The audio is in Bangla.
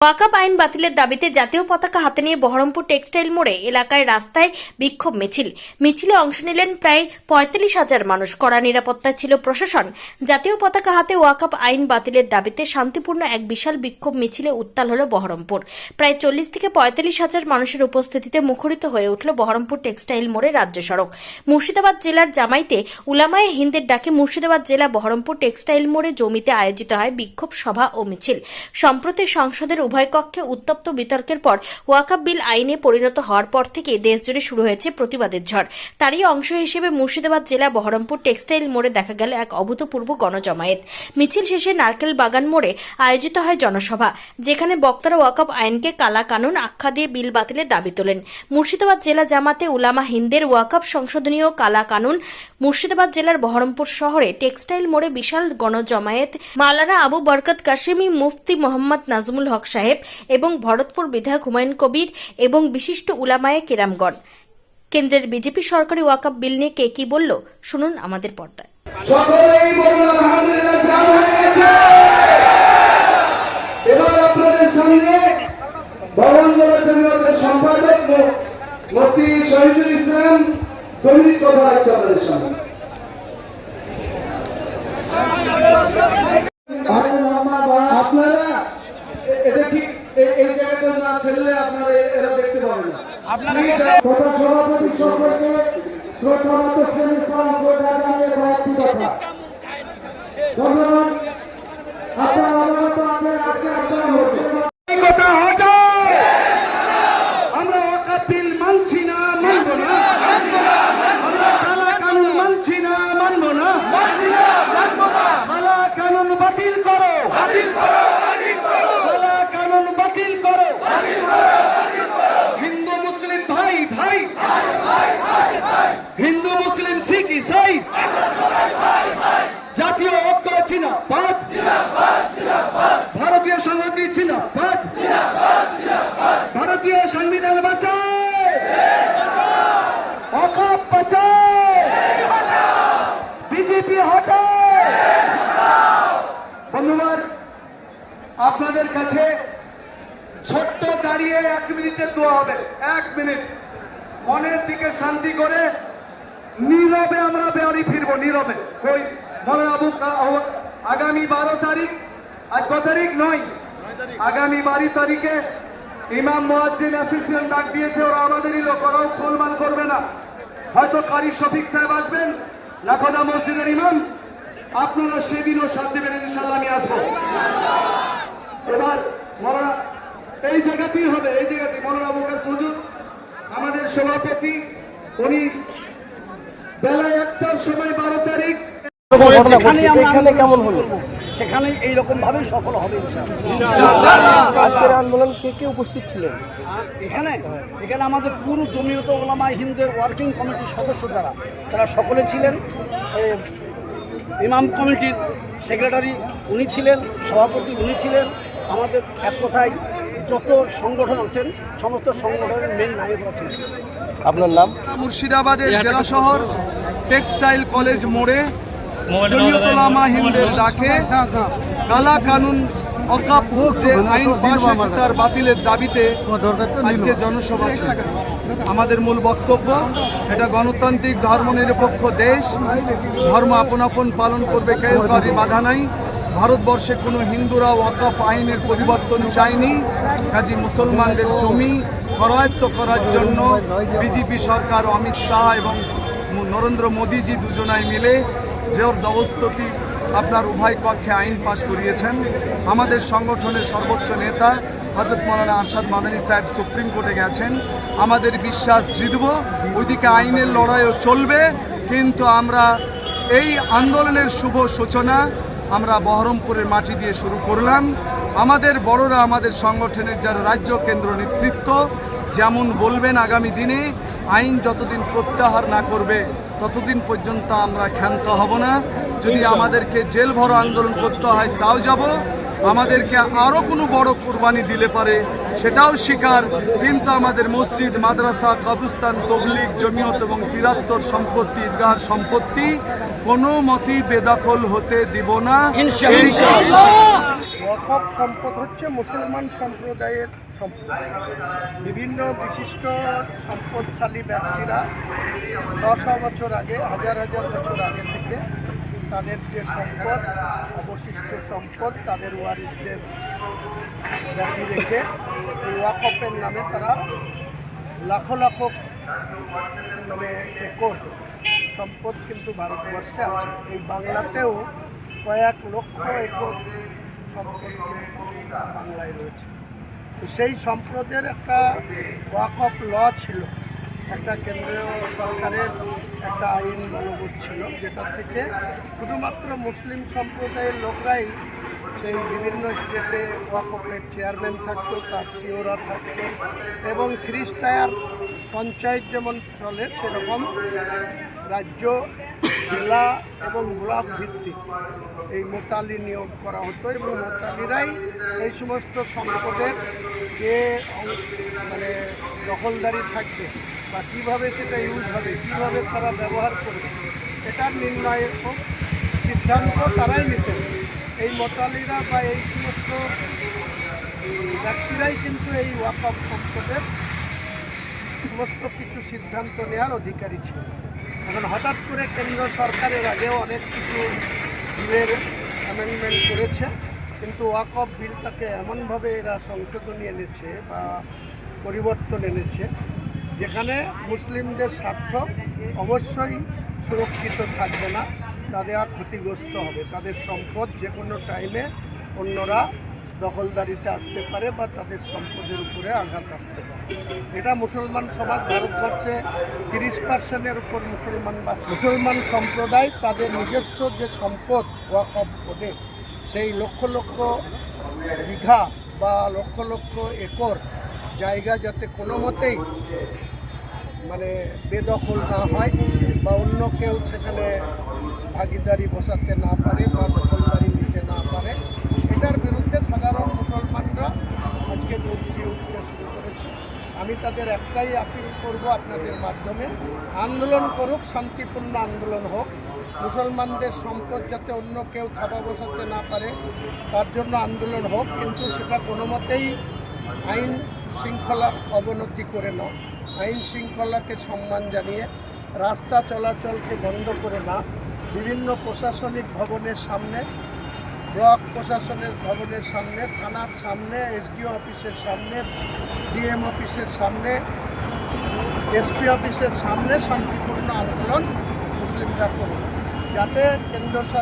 ওয়াকাপ আইন বাতিলের দাবিতে জাতীয় পতাকা হাতে নিয়ে বহরমপুর টেক্সটাইল মোড়ে এলাকায় রাস্তায় বিক্ষোভ মিছিল। মিছিলে অংশ নিলেন প্রায় পঁয়তাল্লিশ হাজার মানুষ। কড়া নিরাপত্তায় ছিল প্রশাসন। জাতীয় পতাকা হাতে ওয়াকাপ আইন বাতিলের দাবিতে শান্তিপূর্ণ এক বিশাল বিক্ষোভ মিছিলে উত্তাল হল বহরমপুর। প্রায় চল্লিশ থেকে পঁয়তাল্লিশ হাজার মানুষের উপস্থিতিতে মুখরিত হয়ে উঠল বহরমপুর টেক্সটাইল মোড়ে রাজ্য সড়ক। মুর্শিদাবাদ জেলার জামাইতে উলামায়ে হিন্দের ডাকে মুর্শিদাবাদ জেলা বহরমপুর টেক্সটাইল মোড়ে জমিতে আয়োজিত হয় বিক্ষোভ সভা ও মিছিল। সম্প্রতি সংসদের উভয় কক্ষে উত্তপ্ত বিতর্কের পর ওয়াকাব বিল আইনে পরিণত হওয়ার পর থেকে দেশজুড়ে শুরু হয়েছে প্রতিবাদের ঝড়। তারই অংশ হিসেবে মুর্শিদাবাদ জেলা বহরমপুর টেক্সটাইল মোড়ে দেখা গেল এক অভূতপূর্ব গণজমায়েত। মিছিল শেষে নারকেল বাগান মোড়ে আয়োজিত হয় জনসভা, যেখানে বক্তারা ওয়াকাব আইনকে কালা কানুন আখ্যা দিয়ে বিল বাতিলের দাবি তোলেন। মুর্শিদাবাদ জেলা জামাতে উলামা হিন্দের ওয়াকাব সংশোধনীয় কালা কানুন মুর্শিদাবাদ জেলার বহরমপুর শহরে টেক্সটাইল মোড়ে বিশাল গণজমায়েত মালানা আবু বরকত কাশেমি মুফতি মোহাম্মদ নাজমুল হক সাহেব এবং ভরতপুর বিধায়ক হুমায়ুন কবির এবং বিশিষ্ট উলামায়ে কেরামগণ। কেন্দ্রের বিজেপি সরকারি ওয়াকাব বিল নিয়ে কে কি বলল, শুনুন আমাদের পর্দায়। সম্পাদক আপনারা এ- এটা ঠিক এ- না ছেড়লে আপনারা এরা দেখতে পাবেন না। কথা সভাপতি সম্পর্কে শ্রদ্ধা মাতৃশ্রেণী ইসলাম শ্রদ্ধা জানিয়ে কয়েকটি কথা। ধন্যবাদ। আপনারা অবগত আছেন আজকে আপনারা বলছেন কথা হটাও আমরা ওয়াকাব বিল মানছি না মানবো না আমরা কালা কানুন মানছি না মানবো না কালা কানুন বাতিল করো কালা কানুন বাতিল করো হিন্দু মুসলিম ভাই ভাই হিন্দু মুসলিম শিখ ইসাই জাতীয় ঐক্য জিনাবাদ ভারতীয় জিনাবাদ ভারতীয় সংবিধান বিজেপি হটায় বন্ধুবার আপনাদের কাছে ছোট্ট দাঁড়িয়ে এক মিনিটের দোয়া হবে, এক মিনিট। মনের দিকে শান্তি করে নীরবে আমরা বেয়ারি ফিরবো, নীরবে। কই মৌলানা আবু আগামী বারো তারিখ, আজ কত তারিখ? নয়। আগামী বারো তারিখে ইমাম মোয়াজ্জিন অ্যাসোসিয়েশন ডাক দিয়েছে, ওরা আমাদেরই লোক, ওরাও গোলমাল করবে না। হয়তো কারি শফিক সাহেব আসবেন লাখোদা মসজিদের ইমাম। আপনারা সেদিনও সাথ দেবেন ইনশাল্লাহ আমি আসব। এবার মৌলানা এই জায়গাতেই হবে, এই জায়গাতেই। মৌলানা মুখার সুযোগ, আমাদের সভাপতি, উনি বেলা একটার সময় বারো তারিখ কেমন হলো সেখানে এইরকম ভাবে সফল হবে আজকের আন্দোলন কে কে উপস্থিত ছিলেন? এখানে? এখানে আমাদের পুরো জমিয়ত ওলামা হিন্দের ওয়ার্কিং কমিটির সদস্য যারা তারা সকলে ছিলেন। ইমাম কমিটির সেক্রেটারি উনি ছিলেন সভাপতি উনি ছিলেন। আমাদের এক কথায় যত সংগঠন আছেন সমস্ত সংগঠনের মেন নায়করা আছেন আপনার নাম? মুর্শিদাবাদের জেলা শহর টেক্সটাইল কলেজ মোড়ে জমিয়তুলামা হিন্দের ডাকে। কালা কানুন অকাপ যে আইন পাশ হয়েছে তার বাতিলের দাবিতে আজকে জনসভা ছিল। আমাদের মূল বক্তব্য এটা গণতান্ত্রিক ধর্মনিরপেক্ষ দেশ। ধর্ম আপন আপন পালন করবে কেউ কারি বাধা নাই। ভারতবর্ষে কোনো হিন্দুরা ওয়াকফ আইনের পরিবর্তন চায়নি। কাজী মুসলমানদের জমি করায়ত্ত করার জন্য বিজেপি সরকার অমিত শাহ এবং নরেন্দ্র মোদীজি দুজনাই মিলে জোর দবস্ততি আপনার উভয় পক্ষে আইন পাশ করিয়েছেন। আমাদের সংগঠনের সর্বোচ্চ নেতা হজরত মৌলানা আরশাদ মাদানী সাহেব সুপ্রিম কোর্টে গেছেন। আমাদের বিশ্বাস জিতব, ওইদিকে আইনের লড়াইও চলবে। কিন্তু আমরা এই আন্দোলনের শুভ সূচনা আমরা বহরমপুরের মাটি দিয়ে শুরু করলাম। আমাদের বড়রা, আমাদের সংগঠনের যারা রাজ্য কেন্দ্র নেতৃত্ব, যেমন বলবেন আগামী দিনে, আইন যতদিন প্রত্যাহার না করবে ততদিন পর্যন্ত আমরা ক্ষান্ত হব না। যদি আমাদেরকে জেল ভরো আন্দোলন করতে হয় তাও যাব। আমাদেরকে আরও কোনো বড় কোরবানি দিলে পারে সেটাও স্বীকার কিন্তু আমাদের মসজিদ মাদ্রাসা কবরস্থান তবলিগ জমিয়ত এবং তিরাত্তর সম্পত্তি ঈদগাহর সম্পত্তি কোনো মতেই বেদখল হতে দিব না। ইনশাআল্লাহ। ওয়াকফ সম্পদ হচ্ছে মুসলমান সম্প্রদায়ের বিভিন্ন বিশিষ্ট সম্পদশালী ব্যক্তিরা শ বছর আগে, হাজার হাজার বছর আগে থেকে তাদের যে সম্পদ, অবশিষ্ট সম্পদ তাদের ওয়ারিসদের ব্যক্তি রেখে এই ওয়াকফের নামে তারা লাখো লাখো মানে একর সম্পদ কিন্তু ভারতবর্ষে আছে। এই বাংলাতেও কয়েক লক্ষ একর সম্পদ বাংলায় রয়েছে। তো সেই সম্পদের একটা ওয়াক অফ ল ছিল। একটা কেন্দ্রীয় সরকারের একটা আইন বলবৎ ছিল, যেটা থেকে শুধুমাত্র মুসলিম সম্প্রদায়ের লোকরাই সেই বিভিন্ন স্টেটে ওয়াকফের চেয়ারম্যান থাকতো, তার সিওরা থাকতো এবং থ্রি স্টার পঞ্চায়েত যেমন চলে, সেরকম রাজ্য জেলা এবং ব্লক ভিত্তিক। এই মোতালি নিয়োগ করা হতো এবং মোতালিরাই এই সমস্ত সম্পদের যে মানে দখলদারি থাকবে বা কীভাবে সেটা ইউজ হবে, কীভাবে তারা ব্যবহার করবে, এটার নির্ণয়ের সিদ্ধান্ত তারাই নিতেন এই মোতালিরা বা এই সমস্ত ব্যক্তিরাই কিন্তু এই ওয়াকফ সম্পদের সমস্ত কিছু সিদ্ধান্ত নেওয়ার অধিকারী ছিল এখন হঠাৎ করে কেন্দ্র সরকারের আগেও অনেক কিছু বিলের অ্যামেন্ডমেন্ট করেছে, কিন্তু ওয়াকফ বিলটাকে এমনভাবে এরা সংশোধনী এনেছে বা পরিবর্তন এনেছে, যেখানে মুসলিমদের স্বার্থ অবশ্যই সুরক্ষিত থাকবে না, তাদের ক্ষতিগ্রস্ত হবে, তাদের সম্পদ যে কোনো টাইমে অন্যরা দখলদারিতে আসতে পারে বা তাদের সম্পদের উপরে আঘাত আসতে পারে। এটা মুসলমান সমাজ, ভারতবর্ষে তিরিশ পার্সেন্টের উপর মুসলমান বাস মুসলমান সম্প্রদায় তাদের নিজস্ব যে সম্পদ ওয়াকফ করে সেই লক্ষ লক্ষ বিঘা বা লক্ষ লক্ষ একর জায়গা যাতে কোনো মতেই মানে বেদখল না হয় বা অন্য কেউ সেখানে ভাগিদারি বসাতে না পারে বা দখলদারি আমি তাদের একটাই আপিল করব আপনাদের মাধ্যমে। আন্দোলন করুক, শান্তিপূর্ণ আন্দোলন হোক। মুসলমানদের সম্পদ যাতে অন্য কেউ থাবা বসাতে না পারে, তার জন্য আন্দোলন হোক, কিন্তু সেটা কোনো মতেই আইন শৃঙ্খলা অবনতি করে না আইন শৃঙ্খলাকে সম্মান জানিয়ে রাস্তা চলাচলকে বন্ধ করে না বিভিন্ন প্রশাসনিক ভবনের সামনে ব্লক প্রশাসনের ভবনের সামনে, থানার সামনে, এসডিও অফিসের সামনে, ডিএম অফিসের সামনে, এসপি অফিসের সামনে শান্তিপূর্ণ আন্দোলন মুসলিমরা করুন যাতে কেন্দ্র সরকার